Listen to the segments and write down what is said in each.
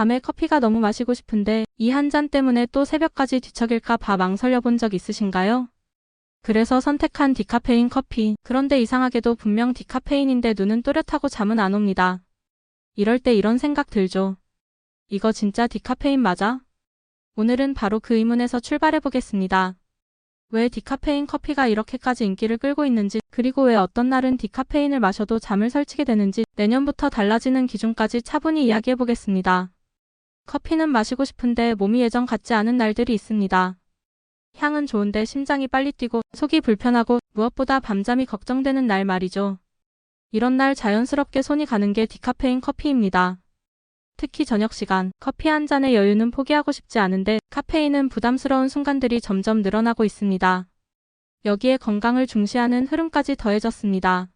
밤에 커피가 너무 마시고 싶은데 이 한 잔 때문에 또 새벽까지 뒤척일까 봐 망설여 본 적 있으신가요? 그래서 선택한 디카페인 커피. 그런데 이상하게도 분명 디카페인인데 눈은 또렷하고 잠은 안 옵니다. 이럴 때 이런 생각 들죠. 이거 진짜 디카페인 맞아? 오늘은 바로 그 의문에서 출발해 보겠습니다. 왜 디카페인 커피가 이렇게까지 인기를 끌고 있는지, 그리고 왜 어떤 날은 디카페인을 마셔도 잠을 설치게 되는지, 내년부터 달라지는 기준까지 차분히 이야기해 보겠습니다. 커피는 마시고 싶은데 몸이 예전 같지 않은 날들이 있습니다. 향은 좋은데 심장이 빨리 뛰고 속이 불편하고 무엇보다 밤잠이 걱정되는 날 말이죠. 이런 날 자연스럽게 손이 가는 게 디카페인 커피입니다. 특히 저녁 시간, 커피 한 잔의 여유는 포기하고 싶지 않은데 카페인은 부담스러운 순간들이 점점 늘어나고 있습니다. 여기에 건강을 중시하는 흐름까지 더해졌습니다.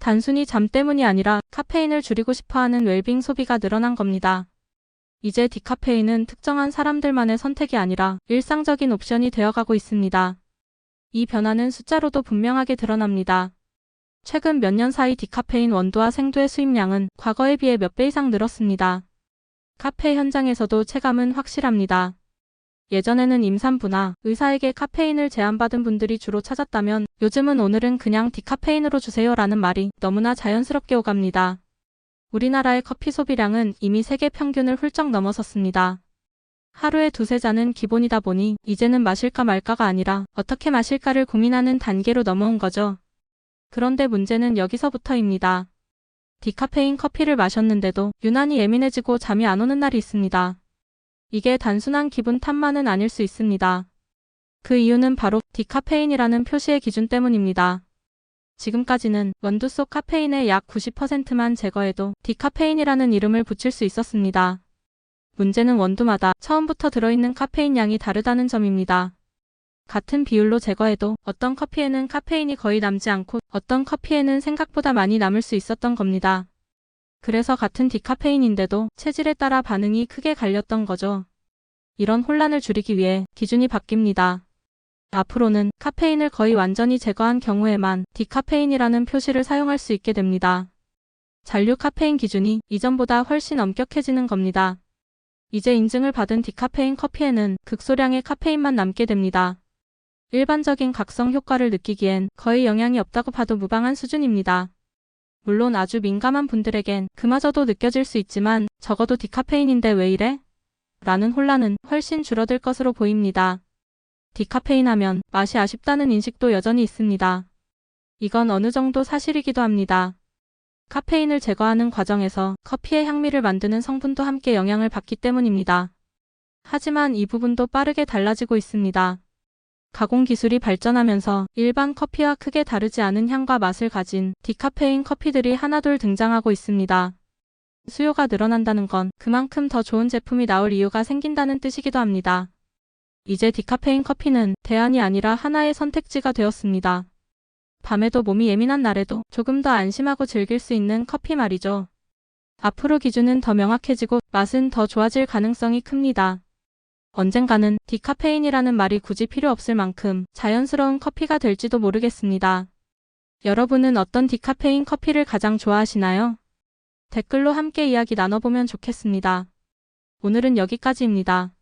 단순히 잠 때문이 아니라 카페인을 줄이고 싶어 하는 웰빙 소비가 늘어난 겁니다. 이제 디카페인은 특정한 사람들만의 선택이 아니라 일상적인 옵션이 되어가고 있습니다. 이 변화는 숫자로도 분명하게 드러납니다. 최근 몇 년 사이 디카페인 원두와 생두의 수입량은 과거에 비해 몇 배 이상 늘었습니다. 카페 현장에서도 체감은 확실합니다. 예전에는 임산부나 의사에게 카페인을 제안받은 분들이 주로 찾았다면 요즘은 오늘은 그냥 디카페인으로 주세요라는 말이 너무나 자연스럽게 오갑니다. 우리나라의 커피 소비량은 이미 세계 평균을 훌쩍 넘어섰습니다. 하루에 두세 잔은 기본이다 보니 이제는 마실까 말까가 아니라 어떻게 마실까를 고민하는 단계로 넘어온 거죠. 그런데 문제는 여기서부터입니다. 디카페인 커피를 마셨는데도 유난히 예민해지고 잠이 안 오는 날이 있습니다. 이게 단순한 기분 탓만은 아닐 수 있습니다. 그 이유는 바로 디카페인이라는 표시의 기준 때문입니다. 지금까지는 원두 속 카페인의 약 90%만 제거해도 디카페인이라는 이름을 붙일 수 있었습니다. 문제는 원두마다 처음부터 들어있는 카페인 양이 다르다는 점입니다. 같은 비율로 제거해도 어떤 커피에는 카페인이 거의 남지 않고 어떤 커피에는 생각보다 많이 남을 수 있었던 겁니다. 그래서 같은 디카페인인데도 체질에 따라 반응이 크게 갈렸던 거죠. 이런 혼란을 줄이기 위해 기준이 바뀝니다. 앞으로는 카페인을 거의 완전히 제거한 경우에만 디카페인이라는 표시를 사용할 수 있게 됩니다. 잔류 카페인 기준이 이전보다 훨씬 엄격해지는 겁니다. 이제 인증을 받은 디카페인 커피에는 극소량의 카페인만 남게 됩니다. 일반적인 각성 효과를 느끼기엔 거의 영향이 없다고 봐도 무방한 수준입니다. 물론 아주 민감한 분들에겐 그마저도 느껴질 수 있지만 적어도 디카페인인데 왜 이래? 라는 혼란은 훨씬 줄어들 것으로 보입니다. 디카페인 하면 맛이 아쉽다는 인식도 여전히 있습니다. 이건 어느 정도 사실이기도 합니다. 카페인을 제거하는 과정에서 커피의 향미를 만드는 성분도 함께 영향을 받기 때문입니다. 하지만 이 부분도 빠르게 달라지고 있습니다. 가공 기술이 발전하면서 일반 커피와 크게 다르지 않은 향과 맛을 가진 디카페인 커피들이 하나둘 등장하고 있습니다. 수요가 늘어난다는 건 그만큼 더 좋은 제품이 나올 이유가 생긴다는 뜻이기도 합니다. 이제 디카페인 커피는 대안이 아니라 하나의 선택지가 되었습니다. 밤에도 몸이 예민한 날에도 조금 더 안심하고 즐길 수 있는 커피 말이죠. 앞으로 기준은 더 명확해지고 맛은 더 좋아질 가능성이 큽니다. 언젠가는 디카페인이라는 말이 굳이 필요 없을 만큼 자연스러운 커피가 될지도 모르겠습니다. 여러분은 어떤 디카페인 커피를 가장 좋아하시나요? 댓글로 함께 이야기 나눠보면 좋겠습니다. 오늘은 여기까지입니다.